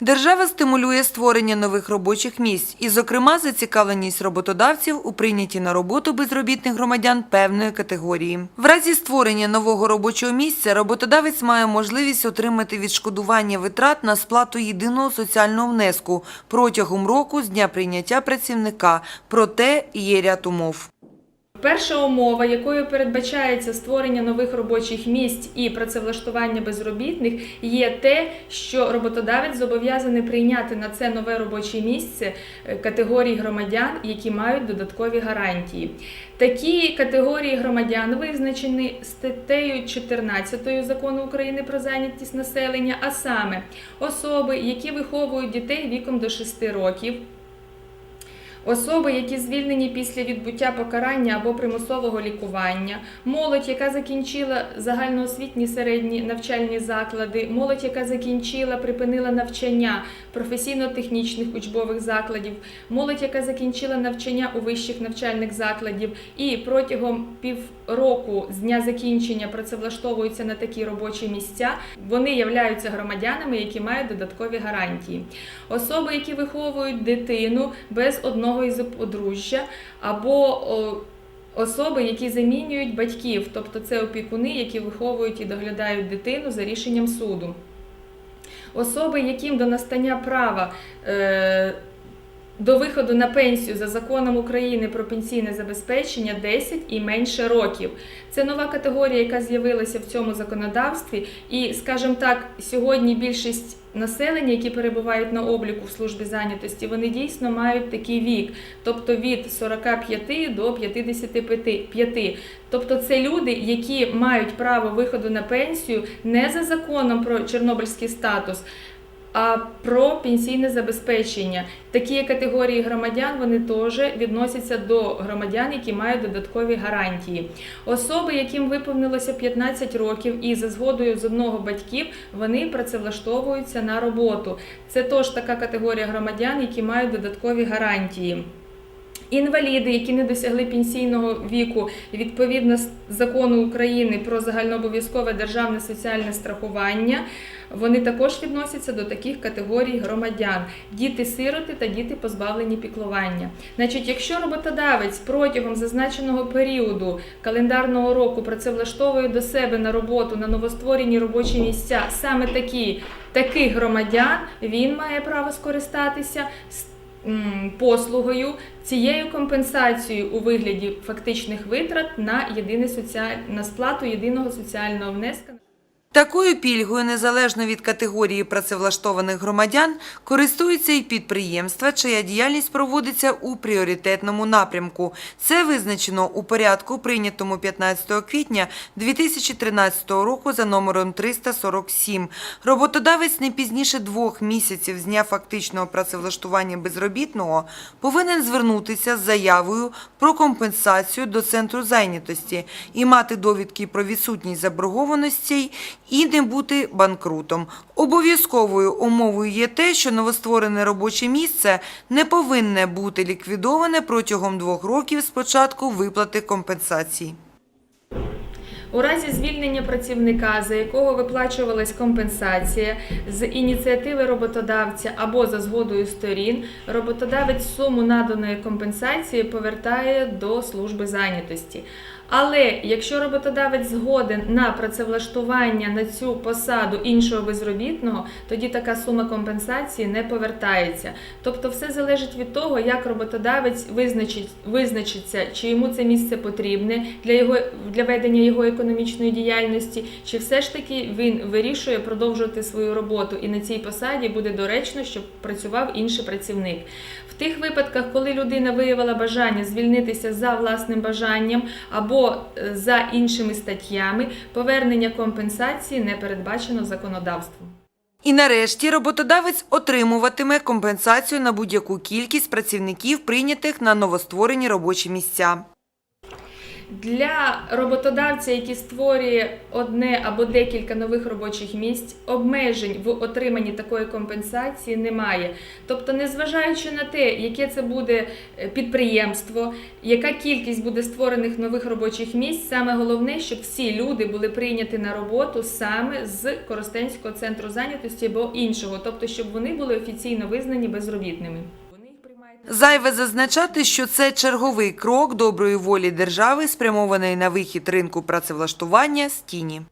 Держава стимулює створення нових робочих місць і, зокрема, зацікавленість роботодавців у прийнятті на роботу безробітних громадян певної категорії. В разі створення нового робочого місця роботодавець має можливість отримати відшкодування витрат на сплату єдиного соціального внеску протягом року з дня прийняття працівника. Проте є ряд умов. Перша умова, якою передбачається створення нових робочих місць і працевлаштування безробітних, є те, що роботодавець зобов'язаний прийняти на це нове робоче місце е, категорії громадян, які мають додаткові гарантії. Такі категорії громадян визначені статтею 14 закону України про зайнятість населення, а саме особи, які виховують дітей віком до 6 років. Особи, які звільнені після відбуття покарання або примусового лікування, молодь, яка закінчила загальноосвітні середні навчальні заклади, молодь, яка закінчила, припинила навчання професійно-технічних учбових закладів, молодь, яка закінчила навчання у вищих навчальних закладів. І протягом півроку з дня закінчення працевлаштовуються на такі робочі місця, вони являються громадянами, які мають додаткові гарантії. Особи, які виховують дитину без одного із подружжя, або особи, які замінюють батьків, тобто це опікуни, які виховують і доглядають дитину за рішенням суду. Особи, яким до настання права е, до виходу на пенсію за законом України про пенсійне забезпечення 10 і менше років. Це нова категорія, яка з'явилася в цьому законодавстві. І, скажімо так, сьогодні більшість населення, які перебувають на обліку в службі зайнятості, вони дійсно мають такий вік, тобто від 45 до 55. Тобто це люди, які мають право виходу на пенсію не за законом про чорнобильський статус. А про пенсійне забезпечення такі категорії громадян вони теж відносяться до громадян, які мають додаткові гарантії. Особи, яким виповнилося 15 років, і за згодою з одного батьків вони працевлаштовуються на роботу. Це теж така категорія громадян, які мають додаткові гарантії. Інваліди, які не досягли пенсійного віку відповідно закону України про загальнообов'язкове державне соціальне страхування, вони також відносяться до таких категорій громадян: діти-сироти та діти позбавлені піклування. Значить, якщо роботодавець протягом зазначеного періоду календарного року працевлаштовує до себе на роботу на новостворені робочі місця саме такі таких громадян, він має право скористатися послугою цією компенсацією у вигляді фактичних витрат на єдине соціаль... на сплату єдиного соціального внеска. Такою пільгою, незалежно від категорії працевлаштованих громадян, користуються і підприємства, чия діяльність проводиться у пріоритетному напрямку. Це визначено у порядку, прийнятому 15 квітня 2013 року за номером 347. Роботодавець не пізніше двох місяців з дня фактичного працевлаштування безробітного повинен звернутися з заявою про компенсацію до центру зайнятості і мати довідки про відсутність заборгованостей і не бути банкрутом. Обов'язковою умовою є те, що новостворене робоче місце не повинне бути ліквідоване протягом двох років з початку виплати компенсацій. У разі звільнення працівника, за якого виплачувалась компенсація з ініціативи роботодавця або за згодою сторін, роботодавець суму наданої компенсації повертає до служби зайнятості. Але якщо роботодавець згоден на працевлаштування на цю посаду іншого безробітного, тоді така сума компенсації не повертається. Тобто, все залежить від того, як роботодавець визначить, визначиться, чи йому це місце потрібне для його для ведення його економічної діяльності, чи все ж таки він вирішує продовжувати свою роботу, і на цій посаді буде доречно, щоб працював інший працівник. В тих випадках, коли людина виявила бажання звільнитися за власним бажанням або е, за іншими статтями, повернення компенсації не передбачено законодавством. І нарешті роботодавець отримуватиме компенсацію на будь-яку кількість працівників, прийнятих на новостворені робочі місця. Для роботодавця, який створює одне або декілька нових робочих місць, обмежень в отриманні такої компенсації немає. Тобто, незважаючи на те, яке це буде е, підприємство, яка кількість буде створених нових робочих місць, саме головне, щоб всі люди були прийняті на роботу саме з Коростенського центру зайнятості або іншого, тобто, щоб вони були офіційно визнані безробітними. Вони їх приймають на Зайве зазначати, що це черговий крок доброї волі держави, спрямований на вихід ринку працевлаштування з тіні.